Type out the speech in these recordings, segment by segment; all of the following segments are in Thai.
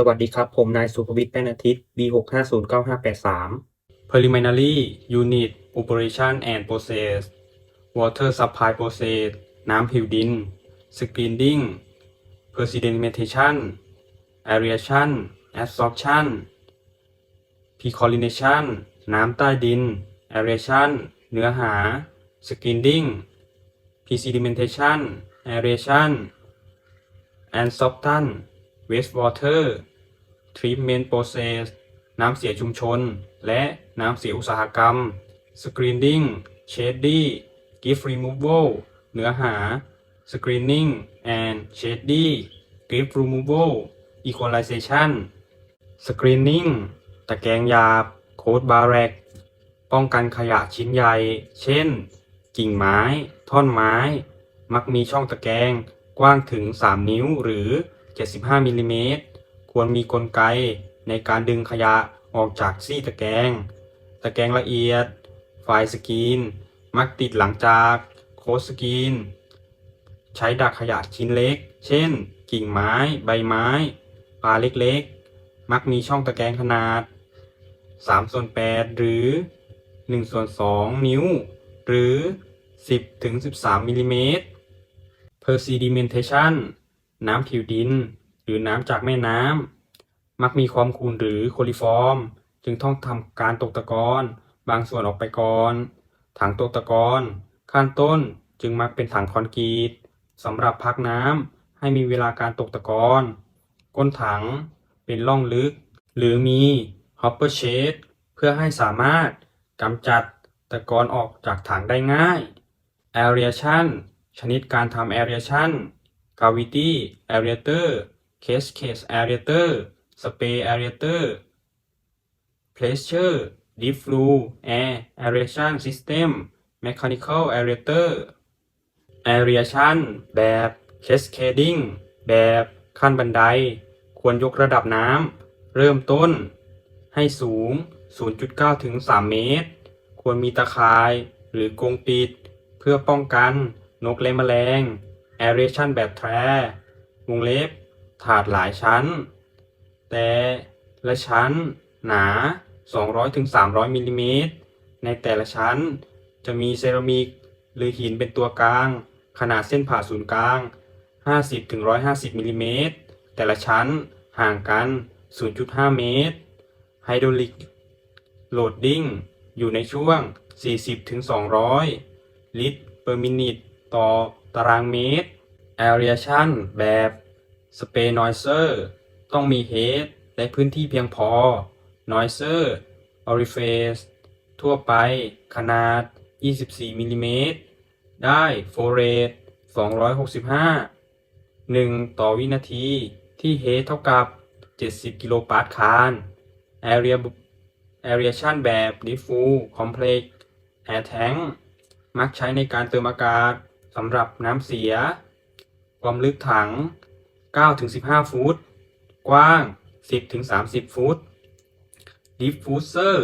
สวัสดีครับ ผมนายสุภวิทย์แป้นอาทิตย์ B6509583 Preliminary Unit Operation and Process Water Supply Process น้ำผิวดิน Screening Precipitation Aeration Absorption Percolation น้ำใต้ดิน Aeration เนื้อหา Screening Precipitation Aeration and Soften Wastewater Treatment Process น้ำเสียชุมชน และน้ำเสียอุตสาหกรรม Screening Shady Gift Removal เนื้อหา Screening and Shady Gift Removal Equalization Screening ตะแกรงหยาบ โคดบาแรก ป้องกันขยะชิ้นใหญ่ เช่น กิ่งไม้ ท่อนไม้ มักมีช่องตะแกรงกว้างถึง 3 นิ้วหรือ 75มิลลิเมตรควรมีกลไกในการดึงขยะออกจากซี่ตะแกรงตะแกรงละเอียดไฟล์สกรีน มักติดหลังจากโคสกรีน ใช้ดักขยะชิ้นเล็ก เช่น กิ่งไม้ ใบไม้ ปลาเล็กๆ มักมีช่องตะแกรงขนาด3ส่วน8หรือ1ส่วน2นิ้ว หรือ 10ถึง13มิลลิเมตร Precipitation น้ำผิวดิน หรือน้ำจากแม่น้ำมักมีความคูนหรือโคลิฟอร์ม จึงต้องทำการตกตะกอนบางส่วนออกไปก่อน ถังตกตะกอนขั้นต้นจึงมักเป็นถังคอนกรีตสำหรับพักน้ำให้มีเวลาการตกตะกอนก้นถังเป็นร่องลึก หรือมี hopper shade เพื่อให้สามารถกำจัดตะกอนออกจากถังได้ง่าย aeration ชนิดการทำ aeration cavity aerator case case aerator spray aerator pressure deep flue air aeration system mechanical aerator aeration แบบ cascading แบบขั้นบันได ควรยกระดับน้ำเริ่มต้น ให้สูง 0.9 ถึง 3 เมตร ควรมีตะข่ายหรือกรงปิด เพื่อป้องกันนกและแมลง aeration แบบแทรวงเล็บ ถาดหลายชั้น แต่ละชั้นหนา 200ถึง300มิลลิเมตรในแต่ละชั้นจะมีเซรามิกหรือหินเป็นตัวกลาง ขนาดเส้นผ่าศูนย์กลาง 50ถึง150มิลลิเมตรแต่ละชั้นห่างกัน 0.5 เมตร ไฮดรอลิกโหลดดิ้งอยู่ในช่วง 40ถึง200 ลิตร per minute ต่อ ตารางเมตร aeration แบบ spray noiser ต้องมี head และพื้นที่เพียงพอ noiser orifice ทั่วไป ขนาด 24มิลิเมตร ได้ flow rate 265 1 ต่อวินาที ที่ head เท่ากับ 70 กิโลปาสคาล area aeration แบบ diffuse complex air tank มักใช้ในการเติมอากาศ สำหรับน้ำเสีย ความลึกถัง 9-15 ฟุต กว้าง 10-30 ฟุต diffuser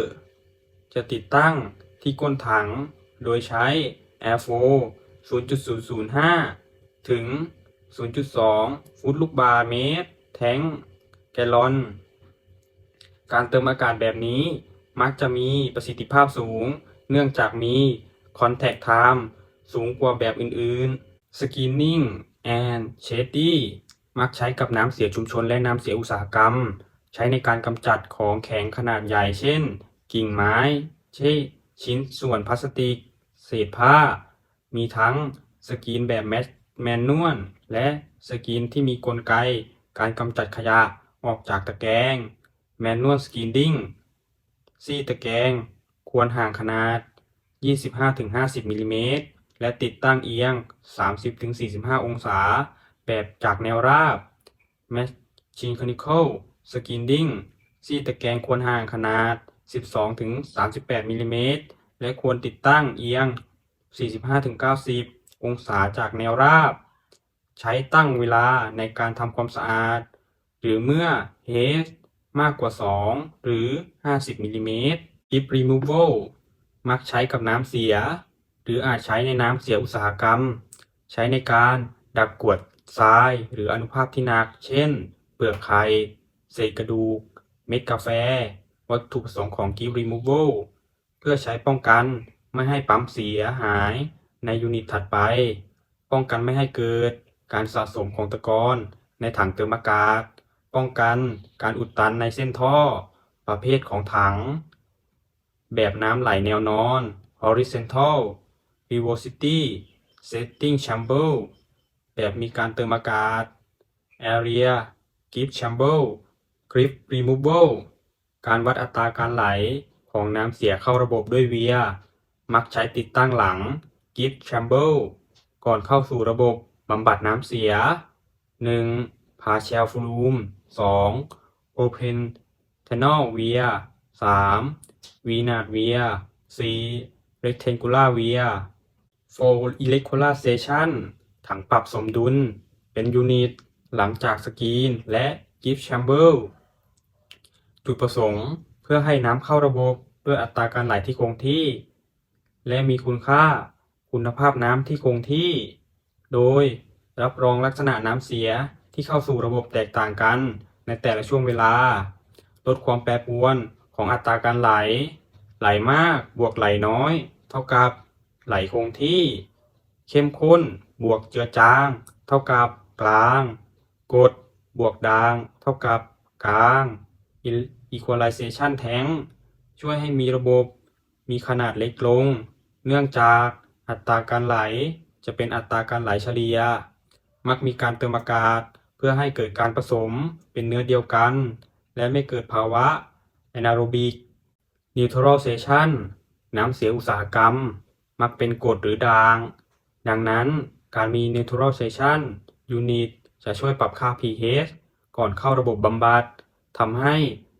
จะติดตั้งที่ก้นถัง โดยใช้ airflow 0.005 ถึง 0.2 ฟุตลูกบาเมตร แทงแกลลอน การเติมอากาศแบบนี้มักจะมีประสิทธิภาพสูง เนื่องจากมี contact time สูงกว่าแบบอื่นๆ Screening and Shady มักใช้กับน้ำเสียชุมชนและน้ำเสียอุตสาหกรรม ใช้ในการกำจัดของแข็งขนาดใหญ่เช่น กิ่งไม้ เช่นชิ้นส่วนพลาสติก เศษผ้า มีทั้งสกรีนแบบแมนนวลและสกรีนที่มีกลไก การกำจัดขยะออกจากตะแกรงแมนนวลสกรีนดิ้งซี่ตะแกรงควรห่างขนาด 25-50มิลลิเมตร และติดตั้งเอียง 30-45 องศา แบบจากแนวราบ Mechanical Screening ซี่ตะแกรงควรห่างขนาด 12-38มิลลิเมตรและควรติดตั้งเอียง 45-90 องศาจากแนวราบ ใช้ตั้งเวลาในการทำความสะอาด หรือเมื่อ H มากกว่า 2 หรือ 50มิลลิเมตร If Removal มักใช้กับน้ำเสีย หรืออาจใช้ในน้ำเสียอุตสาหกรรม ใช้ในการดักกวดทราย หรืออนุภาคที่หนัก เช่น เปลือกไข่เศษกระดูก เม็ดกาแฟ วัตถุประสงค์ของ Gift Removal เพื่อใช้ป้องกันไม่ให้ปั๊มเสียหายในยูนิตถัดไป ป้องกันไม่ให้เกิดการสะสมของตะกอนในถังเติมอากาศ ป้องกันการอุดตันในเส้นท่อ ประเภทของถัง แบบน้ำไหลแนวนอน horizontal velocity setting chamber แบบมีการเติมอากาศ area gift chamber grip removal การวัดอัตราการไหลของน้ำเสียเข้าระบบด้วยเวีย มักใช้ติดตั้งหลัง gift chamber ก่อนเข้าสู่ระบบบำบัดน้ำเสีย 1. partial flume 2. open tunnel weir 3. v n a t weir 4. rectangular weir for electrolization ถังปรับสมดุล เป็นยูนิต หลังจากสกรีน และ gift chamber จุดประสงค์เพื่อให้น้ำเข้าระบบด้วยอัตราการไหลที่คงที่ และมีคุณค่าคุณภาพน้ำที่คงที่ โดยรับรองลักษณะน้ำเสียที่เข้าสู่ระบบแตกต่างกันในแต่ละช่วงเวลา ลดความแปรปรวนของอัตราการไหล ไหลมากบวกไหลน้อย เท่ากับ ไหลคงที่ เข้มข้น บวกเจือจาง เท่ากับกลาง กด บวกด่าง เท่ากับกลาง Equalization Tank ช่วยให้มีระบบมีขนาดเล็กลง เนื่องจากอัตราการไหลจะเป็นอัตราการไหลเฉลี่ย มักมีการเติมอากาศเพื่อให้เกิดการผสมเป็นเนื้อเดียวกัน และไม่เกิดภาวะ anaerobic neutralization น้ำเสียอุตสาหกรรม มักเป็นกรดหรือด่าง ดังนั้นการมี neutralization unit จะช่วยปรับค่า pH ก่อนเข้าระบบบำบัดทำให้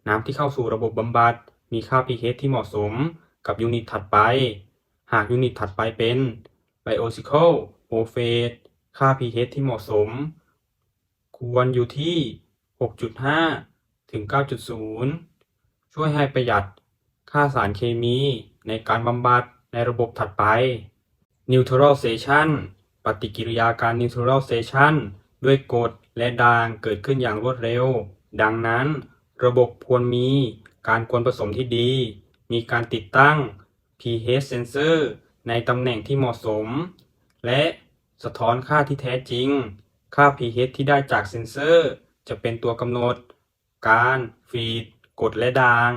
น้ำที่เข้าสู่ระบบบำบัดมีค่า pH ที่เหมาะสมกับยูนิตถัดไป หากยูนิตถัดไปเป็น biological o p h a s e ค่า pH ที่เหมาะสม ควรอยู่ที่ 6.5 ถึง 9.0 ช่วยให้ประหยัดค่าสารเคมีในการบำบัด ในระบบถัดไป neutralization ปฏิกิริยาการ neutralization ด้วยกรดและด่างเกิดขึ้นอย่างรวดเร็ว ดังนั้น ระบบควรมีการกวนผสมที่ดี มีการติดตั้ง pH sensor ในตำแหน่งที่เหมาะสม และสะท้อนค่าที่แท้จริง ค่า pH ที่ได้จากเซนเซอร์ จะเป็นตัวกำหนด การฟีดกดและด่าง